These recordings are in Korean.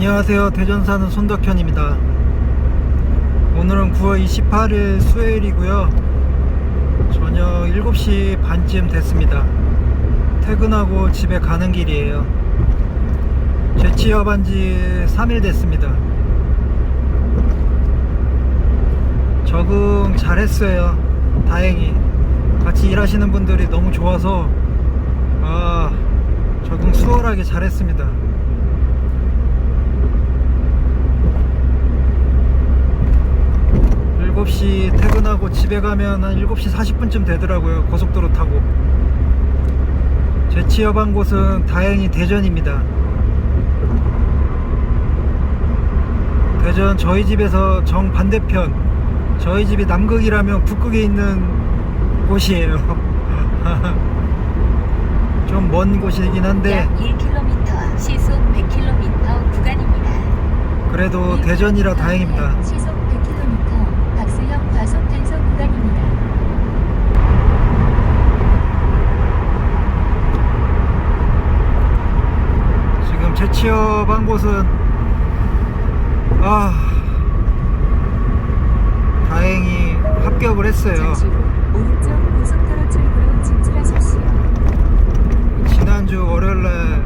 안녕하세요. 대전 사는 손덕현입니다. 오늘은 9월 28일 수요일이고요. 저녁 7시 반쯤 됐습니다. 퇴근하고 집에 가는 길이에요. 재취업한 지 3일 됐습니다. 적응 잘했어요. 다행히. 같이 일하시는 분들이 너무 좋아서, 아, 적응 수월하게 잘했습니다. 일곱 시 퇴근하고 집에 가면 한 7시 40분쯤 되더라고요. 고속도로 타고. 제 취업한 곳은 다행히 대전입니다. 대전 저희 집에서 정반대편. 저희 집이 남극이라면 북극에 있는 곳이에요. 좀 먼 곳이긴 한데 약 1km 시속 100km 구간입니다. 그래도 대전이라 다행입니다. 시속 100km 박수형 과속 단속 구간입니다. 지금 재 취업한 곳은 아 다행히 합격을 했어요. 지난주 월요일날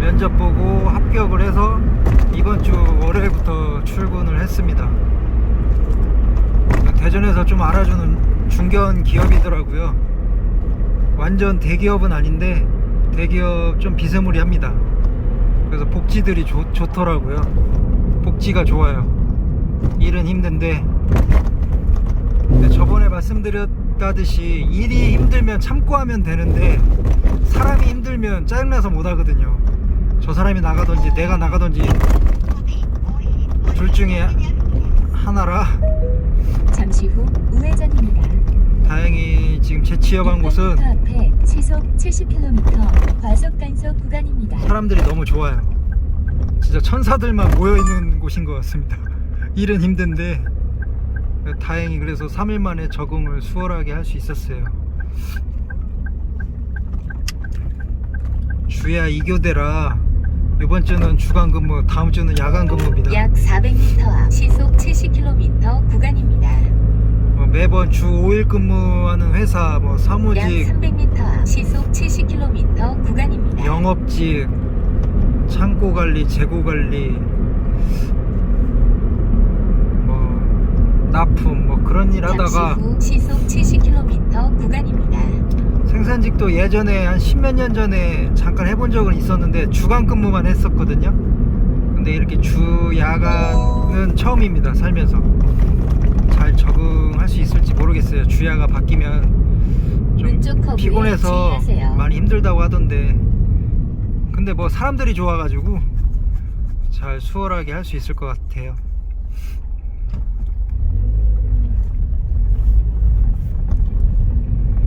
면접 보고 합격을 해서 이번 주 월요일부터 출근을 했습니다. 대전에서 좀 알아주는 중견 기업이더라고요. 완전 대기업은 아닌데 대기업 좀 비스무리합니다. 그래서 복지들이 좋, 좋더라고요. 복지가 좋아요. 일은 힘든데 저번에 말씀드렸다듯이 일이 힘들면 참고 하면 되는데 사람이 힘들면 짜증나서 못 하거든요. 저 사람이 나가든지 내가 나가든지 둘 중에 하나라 잠시 후 우회전입니다. 지금 재취업한 곳은 600m 앞에 시속 70km 과속 단속 구간입니다. 사람들이 너무 좋아요. 진짜 천사들만 모여 있는 곳인 것 같습니다. 일은 힘든데 다행히 그래서 3일 만에 적응을 수월하게 할 수 있었어요. 주야 2교대라 이번 주는 주간 근무, 다음 주는 야간 근무입니다. 약 400m 앞 시속 70km 구간입니다. 뭐 매번 주 5일 근무하는 회사, 뭐약 사무직, 300m 앞 시속 70km 구간입니다. 영업직, 창고 관리, 재고 관리, 뭐 납품, 뭐 그런 일 하다가 잠시 후 시속 70km 구간입니다. 생산직도 예전에 한 십몇 년 전에 잠깐 해본 적은 있었는데 주간 근무만 했었거든요. 근데 이렇게 주 야간은 처음입니다. 살면서 할 수 있을지 모르겠어요. 주야가 바뀌면 좀 피곤해서. 많이 힘들다고 하던데 근데 뭐 사람들이 좋아가지고 잘 수월하게 할 수 있을 것 같아요.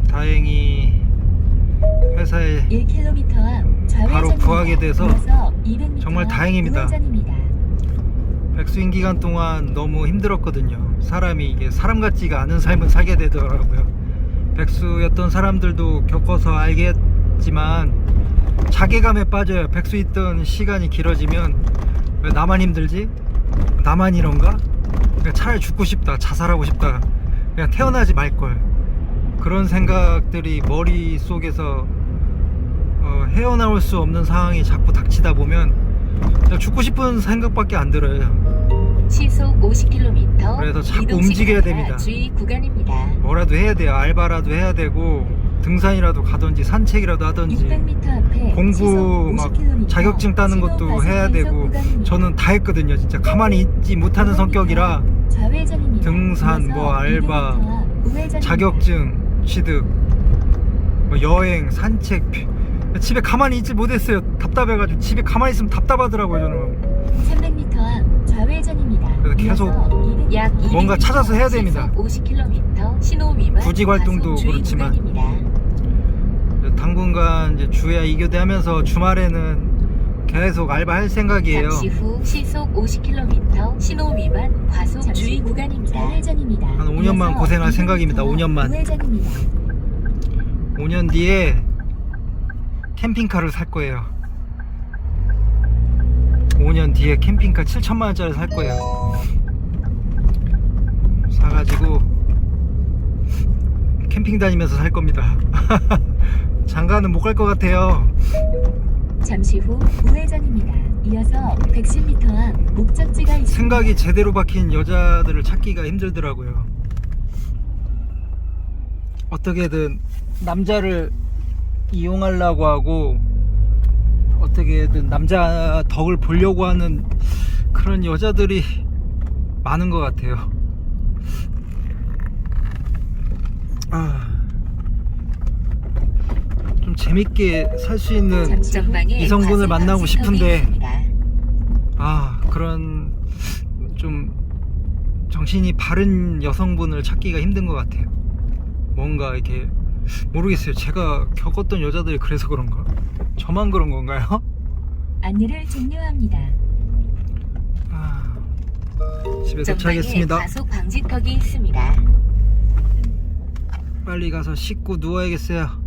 다행히 회사에 1km 앞 좌회전입니다. 바로 구하게 돼서 이어서 200m 정말 앞 다행입니다. 백수인 기간 동안 너무 힘들었거든요. 사람이 이게 사람 같지가 않은 삶을 살게 되더라고요. 백수였던 사람들도 겪어서 알겠지만 자괴감에 빠져요. 백수 있던 시간이 길어지면 왜 나만 힘들지? 나만 이런가? 그냥 차라리 죽고 싶다. 자살하고 싶다. 그냥 태어나지 말걸. 그런 생각들이 머릿속에서 어, 헤어나올 수 없는 상황이 자꾸 닥치다 보면 그냥 죽고 싶은 생각밖에 안 들어요. 시속 50km 그래서 자꾸 움직여야 됩니다. 주의 구간입니다. 뭐라도 해야 돼요. 알바라도 해야 되고 등산이라도 가든지 산책이라도 하든지 600m 앞에 공부 막 50km 자격증 따는 것도 해야 되고. 저는 다 했거든요. 진짜 가만히 있지 못하는 성격이라. 등산, 뭐 알바, 200m 앞 우회전입니다. 자격증 취득, 뭐 여행, 산책 집에 가만히 있지 못했어요. 답답해가지고 집에 가만히 있으면 답답하더라고요. 저는 300m 앞 좌회전입니다. 그래서 계속 이어서 200m 약앞 뭔가 찾아서 해야 됩니다. 시속 50km 신호 위반 구직 활동도 과속 주의 그렇지만 구간입니다. 당분간 이제 주야 이교대 하면서 주말에는 계속 알바할 생각이에요. 잠시 후 시속 50km 신호 위반 과속 네. 주의 구간입니다. 좌회전입니다. 한 5년만 이어서 고생할 200m 생각입니다. 5년만. 우회전입니다. 5년 뒤에 캠핑카를 살 거예요. 5년 뒤에 캠핑카 7천만 원짜리 살 거예요. 사가지고 캠핑 다니면서 살 겁니다. 장가는 못 갈 것 같아요. 잠시 후 우회전입니다. 이어서 110m 앞 목적지가 있습니다. 생각이 제대로 박힌 여자들을 찾기가 힘들더라고요. 어떻게든 남자를 이용하려고 하고 어떻게든 남자 덕을 보려고 하는 그런 여자들이 많은 것 같아요. 아, 좀 재밌게 살 수 있는 이성분을 만나고 싶은데. 아 그런 좀 정신이 바른 여성분을 찾기가 힘든 것 같아요. 뭔가 이렇게 모르겠어요. 제가 겪었던 여자들이 그래서 그런가? 저만 그런 건가요? 안내를 종료합니다. 아, 집에 전방에 도착하겠습니다. 과속 방지턱이 있습니다. 빨리 가서 씻고 누워야겠어요.